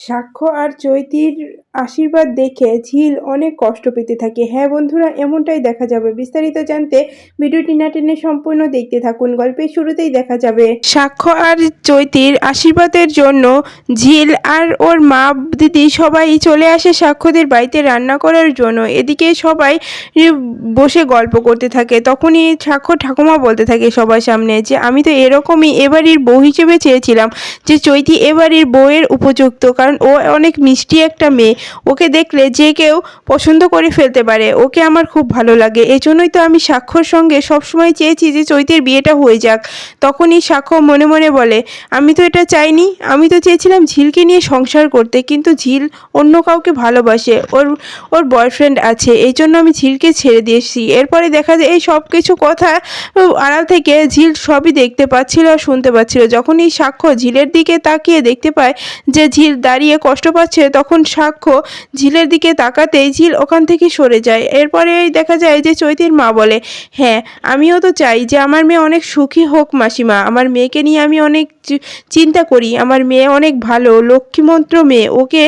সাক্ষ্য আর চৈতির আশীর্বাদ দেখে ঝিল অনেক কষ্ট পেতে থাকে। হ্যাঁ বন্ধুরা, এমনটাই দেখা যাবে। বিস্তারিত জানতে ভিডিওটি না টেনে সম্পূর্ণ দেখতে থাকুন। গল্পের শুরুতেই দেখা যাবে। সাক্ষ্য আর চৈতির আশীর্বাদের জন্য ঝিল আর ওর মা দিদি সবাই চলে আসে সাক্ষ্যদের বাড়িতে রান্না করার জন্য। এদিকে সবাই বসে গল্প করতে থাকে। তখনই সাক্ষ্য ঠাকুমা বলতে থাকে সবার সামনে যে, আমি তো এরকমই এবাড়ির বউ হিসেবে চেয়েছিলাম যে চৈতি এবাড়ির বউয়ের উপযুক্ত। কারণ ও অনেক মিষ্টি একটা মেয়ে। ওকে দেখলে যে কেউ পছন্দ করে ফেলতে পারে। ওকে আমার খুব ভালো লাগে। এই জন্যই তো আমি সাক্ষ্যর সঙ্গে সবসময় চেয়েছি যে চৈতের বিয়েটা হয়ে যাক। তখনই সাক্ষ্য মনে মনে বলে, আমি তো এটা চাইনি। আমি তো চেয়েছিলাম ঝিলকে নিয়ে সংসার করতে, কিন্তু ঝিল অন্য কাউকে ভালোবাসে। ওর ওর বয়ফ্রেন্ড আছে। এই জন্য আমি ঝিলকে ছেড়ে দিয়েছি। এরপরে দেখা যায় এই সব কিছু কথা আড়াল থেকে ঝিল সবই দেখতে পাচ্ছিল আর শুনতে পাচ্ছিল। যখনই সাক্ষ্য ঝিলের দিকে তাকিয়ে দেখতে পায় যে ঝিল দাঁড়িয়ে কষ্ট পাচ্ছে, তখন সাক্ষ্য ঝিলের দিকে তাকাতেই ঝিল ওখান থেকে সরে যায়। এরপরে দেখা যায় যে চৈতির মা বলে হ্যাঁ আমিও তো চাই যে আমার মেয়ে অনেক সুখী হোক মাসিমা। আমার মেয়েকে নিয়ে আমি অনেক চিন্তা করি। আমার মেয়ে অনেক ভালো, লক্ষ্মীমন্ত্র মেয়ে। ওকে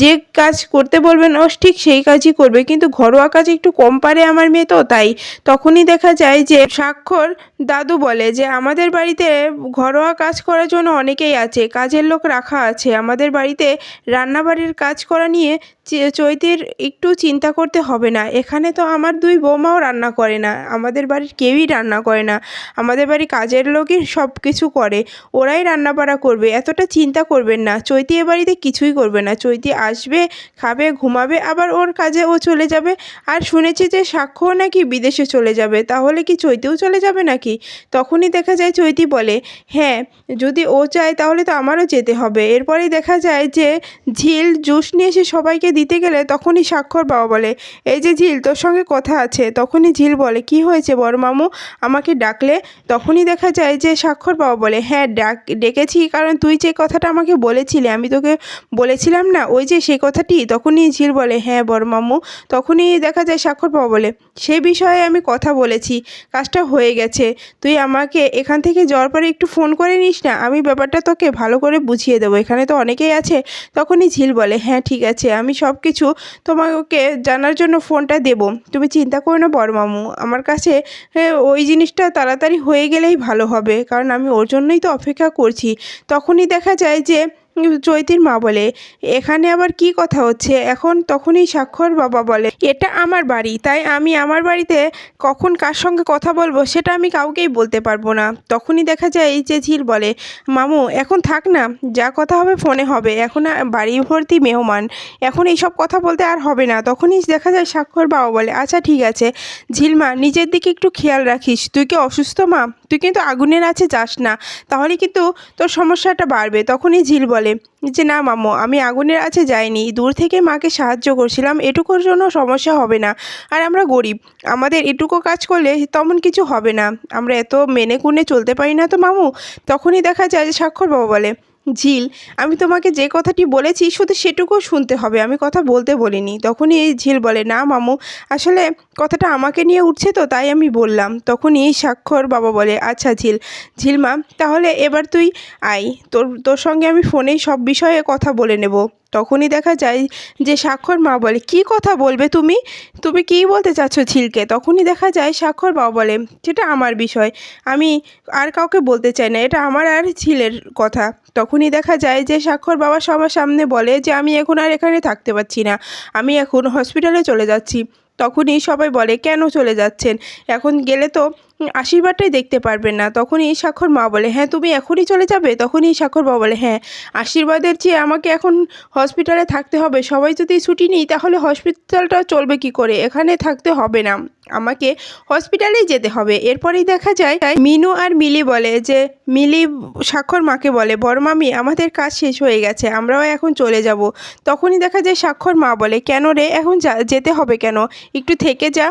যে কাজ করতে বলবেন, ও ঠিক সেই কাজই করবে। কিন্তু ঘরোয়া কাজ একটু কম পারে আমার মেয়ে তো, তাই তখনই দেখা যায় যে স্বাক্ষর দাদু বলে যে, আমাদের বাড়িতে ঘরোয়া কাজ করার জন্য অনেকেই আছে, কাজের লোক রাখা আছে। আমাদের বাড়িতে রান্নাবাড়ির কাজ করা নিয়ে চৈতির একটু চিন্তা করতে হবে না। এখানে তো আমার দুই বৌমাও রান্না করে না। আমাদের বাড়ির কেউই রান্না করে না। আমাদের বাড়ি কাজের লোকই সব কিছু করে। ওরাই রান্নাবাড়া করবে, এতটা চিন্তা করবেন না। চৈতি এ বাড়িতে কিছুই করবে না। চৈতি আসবে, খাবে, ঘুমাবে, আবার ওর কাজে ও চলে যাবে। আর শুনেছি যে সাক্ষ্যও নাকি বিদেশে চলে যাবে। তাহলে কি চৈতিও চলে যাবে নাকি? তখনই দেখা যায় চৈতি বলে হ্যাঁ যদি ও চায় তাহলে তো আমারও যেতে হবে। এরপরেই দেখা যায় যে ঝিল জুস নিয়ে এসে সবাইকে দিতে গেলে তখনই স্বাক্ষর বাবা বলে, এই যে ঝিল, তোর সঙ্গে কথা আছে। তখনই ঝিল বলে, কি হয়েছে বড় মামু? আমাকে ডাকলে? তখনই দেখা যায় যে স্বাক্ষর বাবা বলে হ্যাঁ ডাক। ডেকেছি, কারণ তুই যে কথাটা আমাকে বলেছিলি, আমি তোকে বলেছিলাম না, ওই যে সেই কথাটি, তখনই ঝিল বলে হ্যাঁ বড় মামু তখনই দেখা যায় স্বাক্ষর বাবা বলে, সে বিষয়ে আমি কথা বলেছি, কাজটা হয়ে গেছে। তুই আমাকে এখান থেকে যাওয়ার পরে একটু ফোন করে নিস না, আমি ব্যাপারটা তোকে ভালো করে বুঝিয়ে দেবো, এখানে তো অনেকেই আছে। তখনই ঝিল বলে হ্যাঁ ঠিক আছে, আমি সব কিছু তোমাকে জানার জন্য ফোনটা দেব। তুমি চিন্তা করো না বড় মামু আমার কাছে ওই জিনিসটা তাড়াতাড়ি হয়ে গেলেই ভালো হবে, কারণ আমি ওর জন্যই তো অপেক্ষা করছি তখনই দেখা যায় যে চৈতির মা বলে, এখানে আবার কি কথা হচ্ছে? এখন তখনই স্বাক্ষর বাবা বলে, এটা আমার বাড়ি, তাই আমি আমার বাড়িতে কখন কার সঙ্গে কথা বলব সেটা আমি কাউকেই বলতে পারব না। তখনই দেখা যায় যে ঝিল বলে, মামু, এখন থাক না, যা কথা হবে ফোনে হবে, এখন বাড়ি ভর্তি মেহমান, এখন এইসব কথা বলতে আর হবে না। তখনই দেখা যায় স্বাক্ষর বাবা বলে আচ্ছা ঠিক আছে ঝিলমা নিজের দিকে একটু খেয়াল রাখিস, তুই কি অসুস্থ মা? তুই কিন্তু আগুনের আছে যাস না, তাহলে কিন্তু তোর সমস্যাটা বাড়বে। তখনই ঝিল বলে যে না মামু আমি আগুনের আছে যাইনি। দূর থেকে মাকে সাহায্য করছিলাম। এটুকুর জন্য সমস্যা হবে না। আর আমরা গরিব। আমাদের এটুকু কাজ করলে তেমন কিছু হবে না। আমরা এত মেনে কুনে চলতে পারি না তো মামু তখনই দেখা যায় যে স্বাক্ষর বাবা বলে ঝিল, আমি তোমাকে যে কথাটি বলেছি শুধু সেটুকুও শুনতে হবে। আমি কথা বলতে বলিনি। তখনই এই ঝিল বলে, না, মামু, আসলে কথাটা আমাকে নিয়ে উঠছে তো, তাই আমি বললাম। তখনই এই স্বাক্ষর বাবা বলে আচ্ছা ঝিল, ঝিলমা, তাহলে এবার তুই আই তোর তোর সঙ্গে আমি ফোনেই সব বিষয়ে কথা বলে নেব। তখনই দেখা যায় যে স্বাক্ষর মা বলে, কি কথা বলবে তুমি? তুমি কী বলতে চাচ্ছ ঝিলকে? তখনই দেখা যায় স্বাক্ষর বাবা বলে, সেটা আমার বিষয়। আমি আর কাউকে বলতে চাই না। এটা আমার আর ঝিলের কথা। তখনই দেখা যায় যে স্বাক্ষর বাবা সবার সামনে বলে যে, আমি এখন আর এখানে থাকতে পারছি না। আমি এখন হসপিটালে চলে যাচ্ছি। তখনই সবাই বলে, কেন চলে যাচ্ছেন? এখন গেলে তো আশীর্বাদটাই দেখতে পারবেন না। তখনই স্বাক্ষর মা বলে হ্যাঁ তুমি এখনই চলে যাবে? তখনই স্বাক্ষর মা বলে হ্যাঁ আশীর্বাদের চেয়ে আমাকে এখন হসপিটালে থাকতে হবে। সবাই যদি ছুটি নিই, তাহলে হসপিটালটা চলবে কি করে? এখানে থাকতে হবে না। আমাকে হসপিটালেই যেতে হবে। এরপরেই দেখা যায়, মিনু আর মিলি বলে যে, মিলি, স্বাক্ষর মাকে বলে, বড় মামি, আমাদের কাজ শেষ হয়ে গেছে, আমরাও এখন চলে যাব। তখনই দেখা যায়, স্বাক্ষর মা বলে, কেন রে, এখন যেতে হবে কেন? একটু থেকে যা,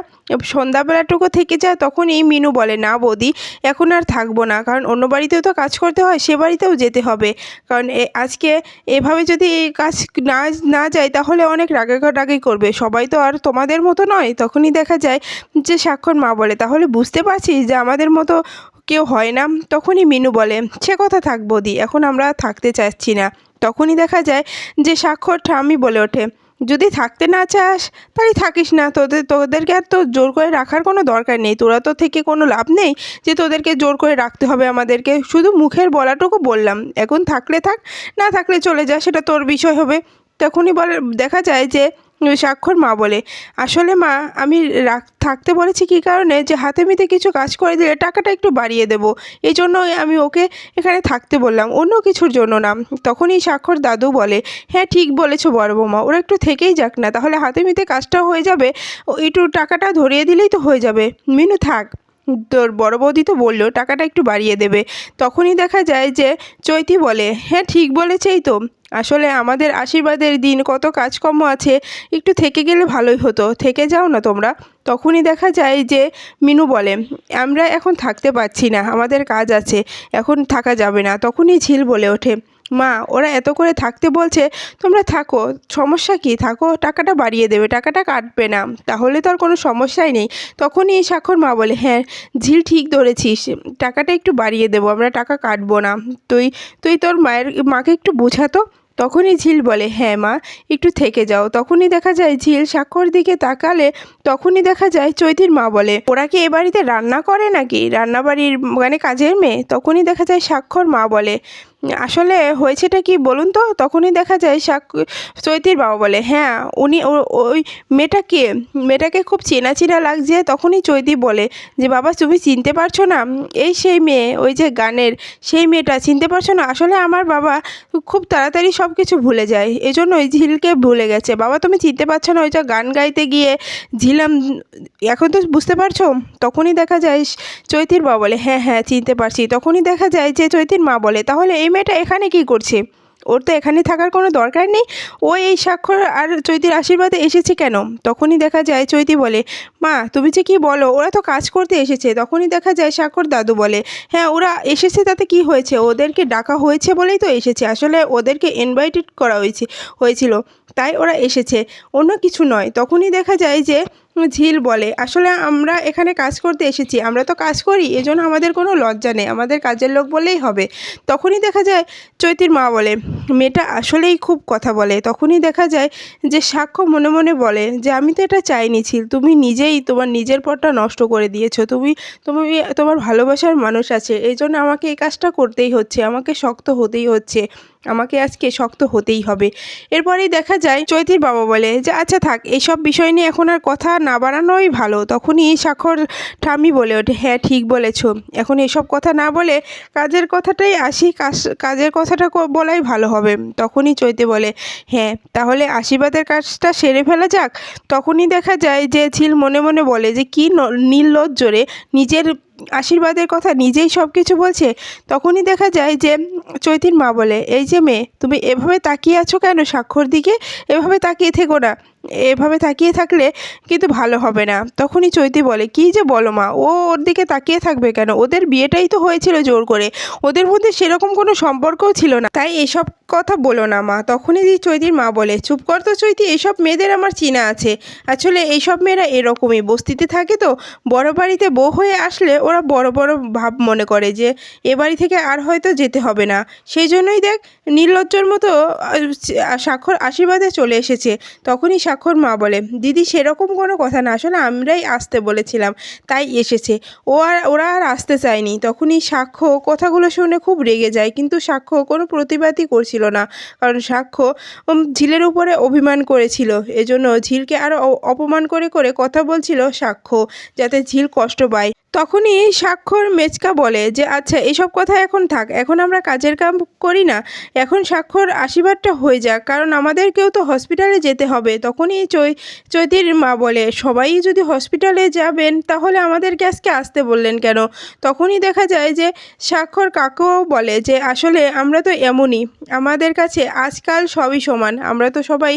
সন্ধ্যাবেলাটুকু থেকে যা। তখনই মিনু বলে, না বৌদি, এখন আর থাকব না, কারণ অন্য বাড়িতেও তো কাজ করতে হয়, সে বাড়িতেও যেতে হবে। কারণ আজকে এভাবে যদি এই কাজ না না যায়, তাহলে অনেক রাগারাগি করবে। সবাই তো আর তোমাদের মতো নয়। তখনই দেখা যায় যে সাক্ষর মা বলে, তাহলে বুঝতে পারছিস যে আমাদের মতো কেউ হয় না। তখনই মিনু বলে, সে কথা থাক বৌদি, এখন আমরা থাকতে চাচ্ছি না। তখনই দেখা যায় যে স্বাক্ষর ঠামি বলে ওঠে, যদি থাকতে না চাস, তাহলে থাকিস না। তোদের, তোদেরকে আর তো জোর করে রাখার কোনো দরকার নেই। তোরা তো থেকে কোনো লাভ নেই যে তোদেরকে জোর করে রাখতে হবে আমাদেরকে। শুধু মুখের বলাটুকু বললাম। এখন থাকলে থাক, না থাকলে চলে যা, সেটা তোর বিষয় হবে। তখনই বলে, দেখা যায় যে স্বাক্ষর মা বলে। আসলে মা, আমি রাখ থাকতে বলেছি কী কারণে? যে হাতে মিতে কিছু কাজ করে দিলে টাকাটা একটু বাড়িয়ে দেবো। এই জন্যই আমি ওকে এখানে থাকতে বললাম, অন্য কিছুর জন্য না। তখনই স্বাক্ষর দাদু বলে হ্যাঁ ঠিক বলেছ বড় বৌমা ওরা একটু থেকেই যাক না, তাহলে হাতে মিতে কাজটাও হয়ে যাবে। একটু টাকাটা ধরিয়ে দিলেই তো হয়ে যাবে। মিনু থাক। তোর বড় বৌদি তো বলল, টাকাটা একটু বাড়িয়ে দেবে। তখনই দেখা যায় যে চৈতি বলে হ্যাঁ ঠিক বলেছেই তো। আসলে আমাদের আশীর্বাদের দিন কত কাজকর্ম আছে, একটু থেকে গেলে ভালোই হতো। থেকে যাও না তোমরা। তখনই দেখা যায় যে মিনু বলে, আমরা এখন থাকতে পারছি না, আমাদের কাজ আছে, এখন থাকা যাবে না। তখনই ঝিল বলে ওঠে, মা, ওরা এত করে থাকতে বলছে, তোমরা থাকো, সমস্যা কি? থাকো, টাকাটা বাড়িয়ে দেবে, টাকাটা কাটবে না, তাহলে তো আর কোনো সমস্যাই নেই। তখনই এই স্বাক্ষর মা বলে হ্যাঁ ঝিল ঠিক ধরেছিস, টাকাটা একটু বাড়িয়ে দেবো, আমরা টাকা কাটবো না। তুই তুই তোর মায়ের, মাকে একটু বোঝাতো তখনই ঝিল বলে হ্যাঁ মা, একটু থেকে যাও। তখনই দেখা যায় ঝিল সাক্ষর দিকে তাকালে তখনই দেখা যায় চৈতির মা বলে, ওরা কি এ বাড়িতে রান্না করে নাকি? রান্নাবাড়ির মানে কাজের মেয়ে? তখনই দেখা যায় স্বাক্ষর মা বলে আসলে হয়েছেটা কি বলুন তো? তখনই দেখা যায় শাক, চৈতির বাবা বলে হ্যাঁ উনি ওই মেয়েটাকে মেয়েটাকে খুব চেনা চেনা লাগছে। তখনই চৈতি বলে যে, বাবা, তুমি চিনতে পারছ না? এই সেই মেয়ে, ওই যে গানের সেই মেয়েটা, চিনতে পারছ না? আসলে আমার বাবা খুব তাড়াতাড়ি সব কিছু ভুলে যায়। এই জন্য ওই ঝিলকে ভুলে গেছে। বাবা, তুমি চিনতে পারছ না? ওই যে গান গাইতে গিয়ে ঝিলাম, এখন তো বুঝতে পারছ? তখনই দেখা যায় চৈতির বাবা বলে হ্যাঁ হ্যাঁ চিনতে পারছি। তখনই দেখা যায় যে, চৈতির মা বলে, তাহলে এই মেয়েটা এখানে কি করছে? ওর তো এখানে থাকার কোনো দরকার নেই। ও এই স্বাক্ষর আর চৈতির আশীর্বাদে এসেছে কেন? তখনই দেখা যায়, চৈতি বলে, মা, তুমি যে কি বলো? ওরা তো কাজ করতে এসেছে। তখনই দেখা যায়, স্বাক্ষর দাদু বলে হ্যাঁ ওরা এসেছে, তাতে কি হয়েছে? ওদেরকে ডাকা হয়েছে বলেই তো এসেছে। আসলে ওদেরকে ইনভাইটেড করা হয়েছে, হয়েছিল। তাই ওরা এসেছে। অন্য কিছু নয়। তখনই দেখা যায় যে ঝিল বলে। আসলে আমরা এখানে কাজ করতে এসেছি। আমরা তো কাজ করি, এজন্য আমাদের কোনো লজ্জা নেই। আমাদের কাজের লোক বললেই হবে। তখনই দেখা যায় চৈতির মা বলে মেয়েটা আসলেই খুব কথা বলে। তখনই দেখা যায় যে সাক্ষ্য মনে মনে বলে যে, আমি তো এটা চাইনি, ছিল। তুমি নিজেই তোমার নিজের পরটা নষ্ট করে দিয়েছ। তুমি তুমি তোমার ভালোবাসার মানুষ আছে। এই জন্য আমাকে এই কাজটা করতেই হচ্ছে। আমাকে শক্ত হতেই হচ্ছে। আমাকে আজকে শক্ত হতেই হবে। এরপরেই দেখা যায় চৈতির বাবা বলে যে আচ্ছা থাক, এইসব বিষয় নিয়ে এখন আর কথা না বাড়ানোই ভালো। তখনই স্বাক্ষর ঠামি বলে ওঠে হ্যাঁ ঠিক বলেছ। এখন এসব কথা না বলে কাজের কথাটাই আসি। কাজ, কাজের কথাটা বলাই ভালো হবে। তখনই চৈতে বলে হ্যাঁ তাহলে আশীর্বাদের কাজটা সেরে ফেলা যাক? তখনই দেখা যায় যে ঝিল মনে মনে বলে যে, কী ন- নির্লজ্জ জোরে নিজের আশীর্বাদের কথা নিজেই সব কিছু বলছে? তখনই দেখা যায় যে চৈতির মা বলে, এই যে মেয়ে, তুমি এভাবে তাকিয়ে আছো কেন স্বাক্ষর দিকে? এভাবে তাকিয়ে থেকো না। এভাবে তাকিয়ে থাকলে কিন্তু ভালো হবে না। তখনই চৈতি বলে, কী যে বলো মা, ও ওর দিকে তাকিয়ে থাকবে কেন? ওদের বিয়েটাই তো হয়েছিল জোর করে। ওদের মধ্যে সেরকম কোনো সম্পর্কও ছিল না। তাই এসব কথা বলো না মা। তখনই চৈতির মা বলে, চুপ কর তো চৈতি এইসব মেয়েদের আমার চেনা আছে। আসলে এইসব মেয়েরা এরকমই। বস্তিতে থাকে তো, বড় বাড়িতে বউ হয়ে আসলে ওরা বড় বড় ভাব মনে করে যে, এ বাড়ি থেকে আর হয়তো যেতে হবে না। সেই জন্যই দেখ, নির্লজ্জর মতো স্বাক্ষর আশীর্বাদে চলে এসেছে। তখনই স্বাক্ষর মা বলে, দিদি, সেরকম কোনো কথা না। আসলে আমরাই আসতে বলেছিলাম, তাই এসেছে। ও আর, ওরা আর আসতে চায়নি। তখনই সাক্ষ্য, কথাগুলো শুনে খুব রেগে যায়, কিন্তু সাক্ষ্য কোনো প্রতিবাদই করছিল না। কারণ সাক্ষ্য ঝিলের উপরে অভিমান করেছিল। এজন্য ঝিলকে আরও অপমান করে করে কথা বলছিল সাক্ষ্য, যাতে ঝিল কষ্ট পায়। তখনই স্বাক্ষর মেচকা বলে যে আচ্ছা এসব কথা এখন থাক, এখন আমরা কাজের কাম করি না, এখন স্বাক্ষর আশীর্বাদটা হয়ে যাক, কারণ আমাদেরকেও তো হসপিটালে যেতে হবে। তখনই চৈ, চৈতির মা বলে, সবাই যদি হসপিটালে যাবেন, তাহলে আমাদেরকে আজকে আসতে বললেন কেন? তখনই দেখা যায় যে, স্বাক্ষর কাকেও বলে যে, আসলে আমরা তো এমনই, আমাদের কাছে আজকাল সবই সমান, আমরা তো সবাই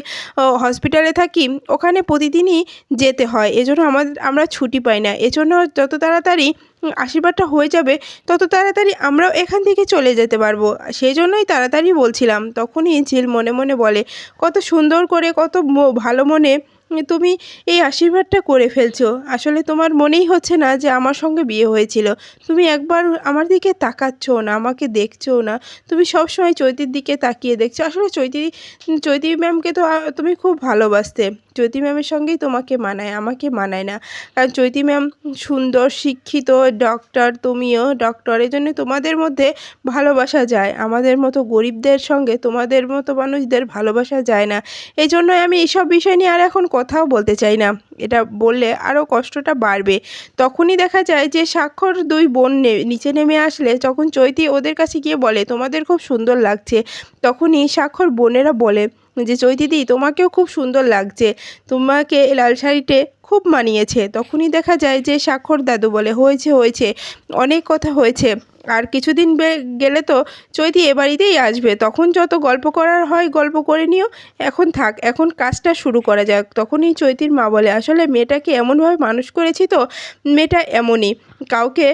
হসপিটালে থাকি, ওখানে প্রতিদিনই যেতে হয়, এজন্য আমাদের, আমরা ছুটি পাই না, এজন্য যত তাড়াতাড়ি উম, আশীর্বাদটা হয়ে যাবে তত তাড়াতাড়ি আমরাও এখান থেকে চলে যেতে পারব। সেই জন্যই তাড়াতাড়ি বলছিলাম। তখনই ঝিল মনে মনে বলে কত সুন্দর করে কত ভালো মনে তুমি এই আশীর্বাদটা করে ফেলছো। আসলে তোমার মনেই হচ্ছে না যে আমার সঙ্গে বিয়ে হয়েছিল। তুমি একবার আমার দিকে তাকাচ্ছো না আমাকে দেখছ না। তুমি সব সময় চৈতির দিকে তাকিয়ে দেখছ। আসলে চৈতি চৈতি ম্যামকে তো তুমি খুব ভালোবাসতে। চৈতি ম্যামের সঙ্গেই তোমাকে মানায়, আমাকে মানায় না। কারণ চৈতি ম্যাম সুন্দর, শিক্ষিত ডক্টর তুমিও। ডক্টর এই জন্য তোমাদের মধ্যে ভালোবাসা যায়। আমাদের মতো গরিবদের সঙ্গে তোমাদের মতো মানুষদের ভালোবাসা যায় না। এই জন্য আমি এইসব বিষয় নিয়ে আর এখন কথাও বলতে চাই না। এটা বললে আরও কষ্টটা বাড়বে। তখনই দেখা যায় যে স্বাক্ষর দুই বোন নিচে নেমে আসলে যখন চৈতি ওদের কাছে গিয়ে বলে, তোমাদের খুব সুন্দর লাগছে। তখনই স্বাক্ষর বোনেরা বলে যে চৈতিদি তোমাকেও খুব সুন্দর লাগছে। তোমাকে লাল শাড়িতে খুব মানিয়েছে। তখনই দেখা যায় যে, স্বাক্ষর দাদু বলে, হয়েছে হয়েছে। অনেক কথা হয়েছে। আর কিছুদিন গেলে তো চৈতি এ বাড়িতেই আসবে। তখন যত গল্প করার হয় গল্প করে নিও। এখন থাক, এখন কাজটা শুরু করা যাক। তখনই চৈতির মা বলে, আসলে মেয়েটাকে এমনভাবে মানুষ করেছি তো? মেয়েটা এমনই। কাউকে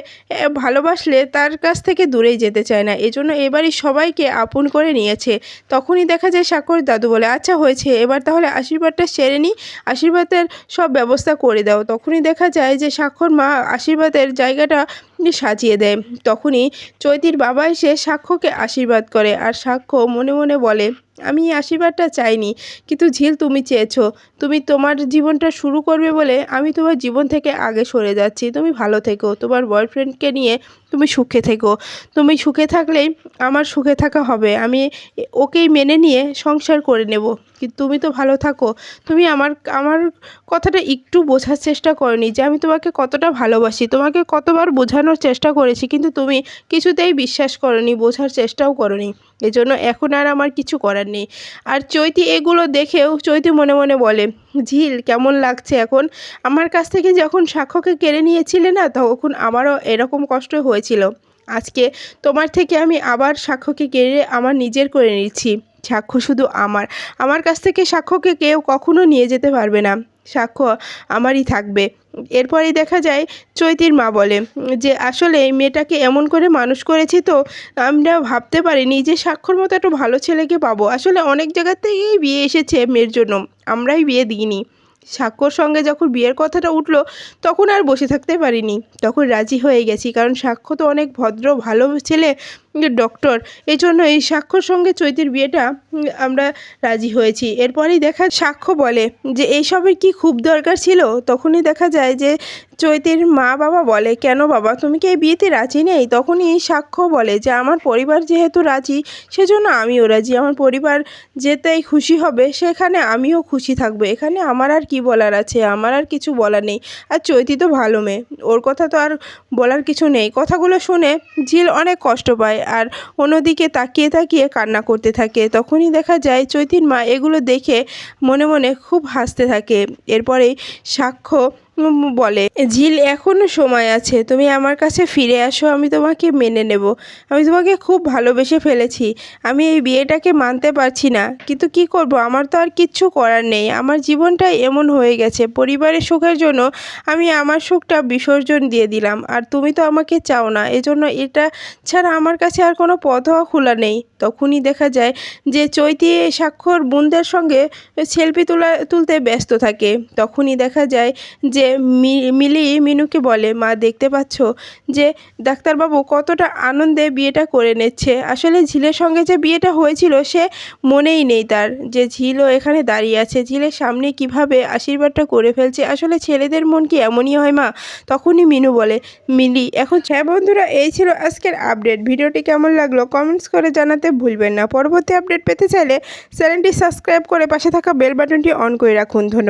ভালোবাসলে তার কাছ থেকে দূরেই যেতে চায় না। এজন্য এবারই সবাইকে আপন করে নিয়েছে। তখনই দেখা যায় সাকর দাদু বলে আচ্ছা হয়েছে। এবার তাহলে আশীর্বাদটা সেরে নিই আশীর্বাদের সব ব্যবস্থা করে দাও। তখনই দেখা যায় যে সাক্ষর মা আশীর্বাদের জায়গাটা সাজিয়ে দেয় তখনই চৈতির বাবা এসে সাক্ষ্যকে আশীর্বাদ করে আর সাক্ষ্য মনে মনে বলে আমি আশীর্বাদটা চাইনি। কিন্তু ঝিল তুমি চেয়েছো, তুমি তোমার জীবনটা শুরু করবে বলে আমি তোমার জীবন থেকে আগে সরে যাচ্ছি। তুমি ভালো থেকো, তোমার বয়ফ্রেন্ডকে নিয়ে তুমি সুখে থেকো। তুমি সুখে থাকলেই আমার সুখে থাকা হবে। আমি ওকেই মেনে নিয়ে সংসার করে নেব। কিন্তু তুমি তো ভালো থাকো। তুমি আমার আমার কথাটা একটু বোঝার চেষ্টা করনি যে আমি তোমাকে কতটা ভালোবাসি। তোমাকে কতবার বোঝানোর চেষ্টা করেছি, কিন্তু তুমি কিছুতেই বিশ্বাস করনি, বোঝার চেষ্টাও করনি। এজন্য এখন আর আমার কিছু করার নেই। আর চৈতি এগুলো দেখেও চৈতি মনে মনে বলে, ঝিল, কেমন লাগছে এখন? আমার কাছ থেকে যখন সাক্ষ্যকে কেড়ে নিয়েছিলে না, তখন আমারও এরকম কষ্ট হয়েছিল। আজকে তোমার থেকে আমি আবার সাক্ষ্যকে কেড়ে আমার নিজের করে নিচ্ছি। সাক্ষ্য শুধু আমার। আমার কাছ থেকে সাক্ষ্যকে কেউ কখনো নিয়ে যেতে পারবে না। সাক্ষ্য আমারই থাকবে। এরপরেই দেখা যায়, চৈতির মা বলে যে, আসলে এই মেয়েটাকে এমন করে মানুষ করেছি তো, আমরা ভাবতে পারিনি যে স্বাক্ষর মতো একটা ভালো ছেলেকে পাবো। আসলে অনেক জায়গার থেকেই বিয়ে এসেছে মেয়ের জন্য, আমরাই বিয়ে দিইনি। সাক্ষর সঙ্গে যখন বিয়ের কথাটা উঠল, তখন আর বসে থাকতে পারিনি। তখন রাজি হয়ে গেছি, কারণ সাক্ষ্য তো অনেক ভদ্র, ভালো ছেলে ডক্টর এই জন্য এই সাক্ষ্যর সঙ্গে চৈতির বিয়েটা আমরা রাজি হয়েছি। এরপরেই দেখা সাক্ষ্য বলে যে, এইসবের কি খুব দরকার ছিল? তখনই দেখা যায় যে, চৈতির মা বাবা বলে, কেন বাবা, তুমি কি এই বিয়েতে রাজি নেই? তখনই এই সাক্ষ্য বলে যে, আমার পরিবার যেহেতু রাজি, সেজন্য আমিও রাজি। আমার পরিবার যেতেই খুশি হবে, সেখানে আমিও খুশি থাকব। এখানে আমার আর কি বলার আছে? আমার আর কিছু বলার নেই। আর চৈতি তো ভালো মেয়ে। ওর কথা তো আর বলার কিছু নেই। কথাগুলো শুনে ঝিল অনেক কষ্ট পায়। আর অন্যদিকে তাকিয়ে তাকিয়ে কান্না করতে থাকে। তখনই দেখা যায় চৈতির মা এগুলো দেখে মনে মনে খুব হাসতে থাকে। এরপরেই সাক্ষ্য বলে ঝিল এখনও সময় আছে। তুমি আমার কাছে ফিরে আসো, আমি তোমাকে মেনে নেব। আমি তোমাকে খুব ভালোবেসে ফেলেছি। আমি এই বিয়েটাকে মানতে পারছি না। কিন্তু কি করব? আমার তো আর কিচ্ছু করার নেই। আমার জীবনটা এমন হয়ে গেছে। পরিবারের সুখের জন্য আমি আমার সুখটা বিসর্জন দিয়ে দিলাম। আর তুমি তো আমাকে চাও না। এজন্য এটা ছাড়া আমার কাছে আর কোনো পথও খোলা নেই। তখনই দেখা যায় যে চৈতি স্বাক্ষর বোনদের সঙ্গে সেলফি তোলা, তুলতে ব্যস্ত থাকে। তখনই দেখা যায় যে মি- মিলি মিনুকে বলে, মা, দেখতে পাচ্ছ যে ডাক্তারবাবু কতটা আনন্দে বিয়েটা করে নিচ্ছে। আসলে ঝিলের সঙ্গে যে বিয়েটা হয়েছিল সে মনেই নেই তার। যে ঝিলও এখানে দাঁড়িয়ে আছে, ঝিলের সামনে কীভাবে আশীর্বাদটা করে ফেলছে, আসলে ছেলেদের মন কি এমনই হয়, মা? তখনই মিনু বলে, মিলি, এখন হ্যাঁ বন্ধুরা, এই ছিল আজকের আপডেট। ভিডিওটি কেমন লাগল কমেন্টস করে জানাতে ভুলবেন না। পরবর্তী আপডেট পেতে চাইলে চ্যানেলটি সাবস্ক্রাইব করে পাশে থাকা বেল বাটনটি অন করে রাখুন। ধন্যবাদ।